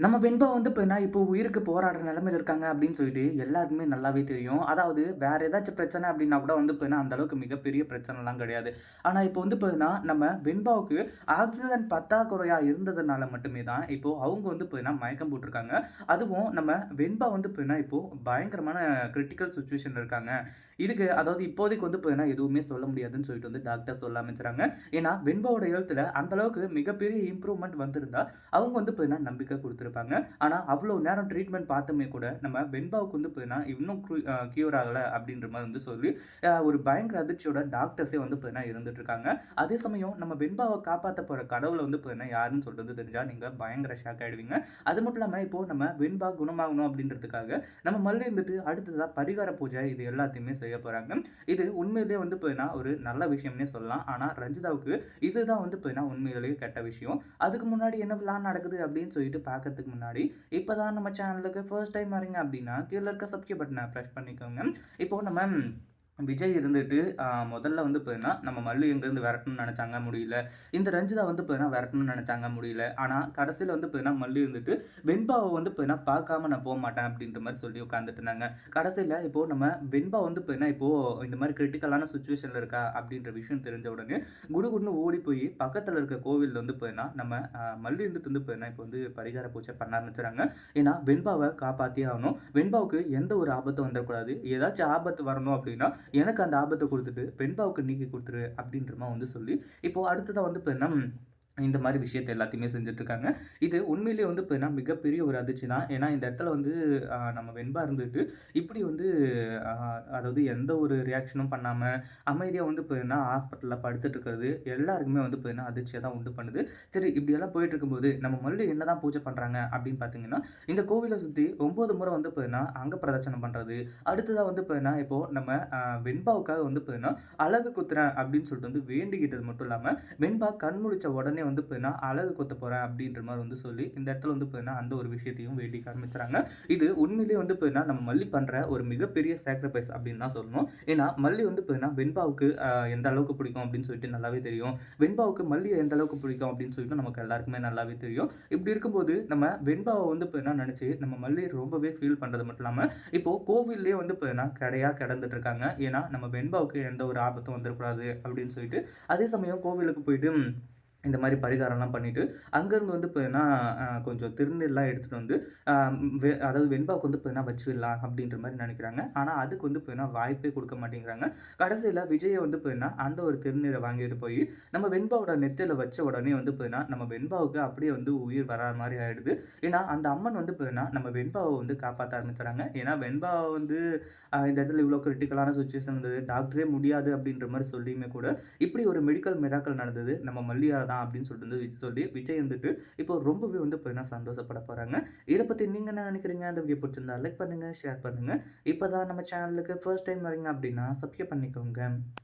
நம்ம வெண்பா வந்து இப்ப இப்போ உயிருக்கு போராடுற நிலமையில் இருக்காங்க அப்படின்னு சொல்லிட்டு எல்லாருக்குமே நல்லாவே தெரியும். அதாவது வேற ஏதாச்சும் பிரச்சனை அப்படின்னா கூட வந்து பார்த்தீங்கன்னா, அந்த அளவுக்கு மிகப்பெரிய பிரச்சனைலாம் கிடையாது. ஆனால் இப்போ வந்து பார்த்தீங்கன்னா, நம்ம வெண்பாவுக்கு ஆக்சிஜன் பத்தாக்குறையாக இருந்ததுனால மட்டுமே தான், இப்போ அவங்க வந்து பார்த்தீங்கன்னா மயக்கம் போட்டிருக்காங்க அதுவும் நம்ம வெண்பா வந்து பார்த்தீங்கன்னா, இப்போ பயங்கரமான கிரிட்டிக்கல் சுச்சுவேஷன் இருக்காங்க. இதுக்கு அதாவது இப்போதைக்கு வந்து பார்த்தீங்கன்னா, எதுவுமே சொல்ல முடியாதுன்னு சொல்லிட்டு வந்து டாக்டர் சொல்ல ஆரம்பிச்சுறாங்க. ஏன்னா வெண்பாவோட எழுத்தில் அந்தளவுக்கு மிகப்பெரிய இம்ப்ரூவ்மெண்ட் வந்திருந்தா, அவங்க வந்து பார்த்தீங்கன்னா நம்பிக்கை குடுத்துருப்பாங்க. ஆனால் அவ்வளோ நேரம் ட்ரீட்மெண்ட் பார்த்துமே கூட, நம்ம வெண்பாவுக்கு வந்து பார்த்தீங்கன்னா, இன்னும் க்யூ ஆகலை ஆகல அப்படின்ற மாதிரி வந்து சொல்லி, ஒரு பயங்கர அதிர்ச்சியோட டாக்டர்ஸே வந்து பார்த்தீங்கன்னா இருந்துட்டு இருக்காங்க. அதே சமயம் நம்ம வெண்பாவை காப்பாற்ற போகிற கடவுளை வந்து பார்த்தீங்கன்னா யாருன்னு சொல்லிட்டு வந்து நீங்கள் பயங்கர ஷாக் ஆயிடுவீங்க. அது மட்டும் இல்லாமல் இப்போது நம்ம வெண்பா குணமாகணும் அப்படின்றதுக்காக, நம்ம மல்லி இருந்துட்டு அடுத்ததாக பரிகார பூஜை இது எல்லாத்தையுமே செய்ய போகிறாங்க இது உண்மையிலேயே வந்து பார்த்தீங்கன்னா, ஒரு நல்ல விஷயம்னே சொல்லலாம். ஆனால் ரஞ்சிதாவுக்கு இதுதான் வந்து பார்த்தீங்கன்னா, உண்மையிலேயே கெட்ட விஷயம். அதுக்கு முன்னாடி என்ன பிளான் நடக்குது அப்படின்னு சொல்லிட்டு பார்க்கறதுக்கு முன்னாடி, இப்போ தான் நம்ம சேனலுக்கு ஃபர்ஸ்ட் டைம் வரீங்க அப்படின்னா, கீழே இருக்க சப்ஸ்கிரைப் பட்டனை ப்ரெஸ் பண்ணிக்கோங்க. இப்போ நம்ம விஜய் இருந்துட்டு முதல்ல வந்து பார்த்தீங்கன்னா, நம்ம மல்லி எங்கேருந்து விரட்டணும்னு நினச்சாங்க முடியல. இந்த ரஞ்சிதா வந்து பார்த்தீங்கன்னா விரட்டணும்னு நினச்சாங்க முடியல. ஆனால் கடைசியில் வந்து பார்த்தீங்கன்னா, மல்லி இருந்துட்டு வெண்பாவை வந்து பார்த்தீங்கன்னா பார்க்காம நான் போக மாட்டேன் அப்படின்ற மாதிரி சொல்லி உட்காந்துட்டு இருந்தாங்க. கடைசியில் இப்போது நம்ம வெண்பா வந்து பார்த்தீங்கன்னா, இப்போது இந்த மாதிரி கிரிட்டிக்கலான சுச்சுவேஷனில் இருக்கா அப்படின்ற விஷயம் தெரிஞ்ச உடனே, குடுகுடுன்னு ஓடி போய் பக்கத்தில் இருக்க கோவிலில் வந்து பார்த்தீங்கன்னா, நம்ம மல்லு மல்லி இருந்துட்டு வந்து பார்த்தீங்கன்னா, இப்போ வந்து பரிகார பூஜை பண்ண ஆரம்பிச்சுறாங்க. ஏன்னா வெண்பாவை காப்பாற்றியே ஆகணும். வெண்பாவுக்கு எந்த ஒரு ஆபத்தும் வந்துடக்கூடாது ஏதாச்சும் ஆபத்து வரணும் அப்படின்னா, எனக்கு அந்த ஆபத்தை கொடுத்துட்டு வெண்பாவுக்கு நீக்கி கொடுத்துரு அப்படின்ற வந்து சொல்லி, இப்போது அடுத்ததாக வந்து இப்போ என்ன இந்த மாதிரி விஷயத்த எல்லாத்தையுமே செஞ்சுட்ருக்காங்க இது உண்மையிலேயே வந்து பார்த்தீங்கன்னா, மிகப்பெரிய ஒரு அதிர்ச்சி தான். ஏன்னா இந்த இடத்துல வந்து நம்ம வெண்பா இருந்துட்டு, இப்படி வந்து அதாவது எந்த ஒரு ரியாக்ஷனும் பண்ணாமல் அமைதியாக வந்து இப்போ என்ன ஹாஸ்பிட்டலில் படுத்துட்டு இருக்கிறது எல்லாருக்குமே வந்து இப்போ என்ன அதிர்ச்சியாக தான் உண்டு பண்ணுது. சரி இப்படியெல்லாம் போயிட்டு இருக்கும்போது, நம்ம மல்லி என்னதான் பூஜை பண்ணுறாங்க அப்படின்னு பார்த்தீங்கன்னா, இந்த கோவிலை சுற்றி ஒம்பது முறை வந்து பார்த்தீங்கன்னா, அங்க பிரதட்சணம் பண்ணுறது அடுத்ததாக வந்து இப்போ என்ன இப்போது நம்ம வெண்பாவுக்காக வந்து இப்போ என்ன அலகு குத்துறேன் அப்படின்னு சொல்லிட்டு வந்து வேண்டிக்கிட்டது மட்டும் இல்லாமல் வெண்பா கண் முழிச்ச உடனே வந்து பார்த்தீங்கன்னா, அலகு கொத்த போகிறேன் அப்படின்ற மாதிரி வந்து சொல்லி, இந்த இடத்துல வந்து பார்த்தீங்கன்னா, அந்த ஒரு விஷயத்தையும் வேண்டிக்க ஆரம்பிச்சுறாங்க. இது உண்மையிலேயே வந்து பார்த்தீங்கன்னா, நம்ம மல்லி பண்ணுற ஒரு மிகப்பெரிய சாக்ரிஃபைஸ் அப்படின்னு தான் சொல்லணும். ஏன்னா மல்லி வந்து பார்த்தீங்கன்னா, வெண்பாவுக்கு எந்த அளவுக்கு பிடிக்கும் அப்படின்னு சொல்லிட்டு நல்லாவே தெரியும். வெண்பாவுக்கு மல்லி எந்த அளவுக்கு பிடிக்கும் அப்படின்னு சொல்லிட்டு நமக்கு எல்லாருக்குமே நல்லாவே தெரியும். இப்படி இருக்கும்போது, நம்ம வெண்பாவை வந்து பார்த்தீங்கன்னா நினச்சி நம்ம மல்லி ரொம்பவே ஃபீல் பண்ணுறது மட்டும் இல்லாமல் இப்போது கோவில்லே வந்து பார்த்தீங்கன்னா, கடையாக கிடந்துட்டு இருக்காங்க. ஏன்னா நம்ம வெண்பாவுக்கு எந்த ஒரு ஆபத்தும் வந்துடக்கூடாது அப்படின்னு சொல்லிட்டு, அதே சமயம் கோவிலுக்கு போயிட்டு இந்த மாதிரி பரிகாரம்லாம் பண்ணிவிட்டு அங்கேருந்து வந்து பார்த்தீங்கன்னா, கொஞ்சம் திருநெல்லாம் எடுத்துகிட்டு வந்து, வெ அதாவது வெண்பாவுக்கு வந்து பார்த்தீங்கன்னா வச்சுடலாம் அப்படின்ற மாதிரி நினைக்கிறாங்க ஆனால் அதுக்கு வந்து பார்த்தீங்கன்னா, வாய்ப்பே கொடுக்க மாட்டேங்கிறாங்க. கடைசியில் விஜயை வந்து பார்த்தீங்கன்னா, அந்த ஒரு திருநீரை வாங்கிட்டு போய் நம்ம வெண்பாவோட நெத்தியில வச்ச உடனே வந்து பார்த்தீங்கன்னா, நம்ம வெண்பாவுக்கு அப்படியே வந்து உயிர் வரா மாதிரி ஆகிடுது ஏன்னா அந்த அம்மன் வந்து பார்த்தீங்கன்னா, நம்ம வெண்பாவை வந்து காப்பாற்ற ஆரம்பிச்சுறாங்க. ஏன்னா வெண்பாவை வந்து இந்த இடத்துல இவ்வளோ கிரிட்டிக்கலான சுச்சுவேஷன் இருந்தது. டாக்டரே முடியாது அப்படின்ற மாதிரி சொல்லியுமே கூட, இப்படி ஒரு மெடிக்கல் மிராக்கள் நடந்தது. நம்ம மல்லியால தான் அப்படின்னு சொல்லிட்டு வந்து சொல்லி, விஜய் வந்துட்டு இப்போ ரொம்பவே வந்து பார்த்தீங்கன்னா, சந்தோஷப்பட போகிறாங்க இதை பற்றி நீங்கள் என்ன நினைக்கிறீங்க? அந்த வீடியோ பிடிச்சிருந்தா லைக் பண்ணுங்கள் ஷேர் பண்ணுங்கள் இப்போ தான் நம்ம சேனலுக்கு ஃபர்ஸ்ட் டைம் வரீங்க அப்படின்னா, சப்ஸ்கிரைப் பண்ணிக்கோங்க.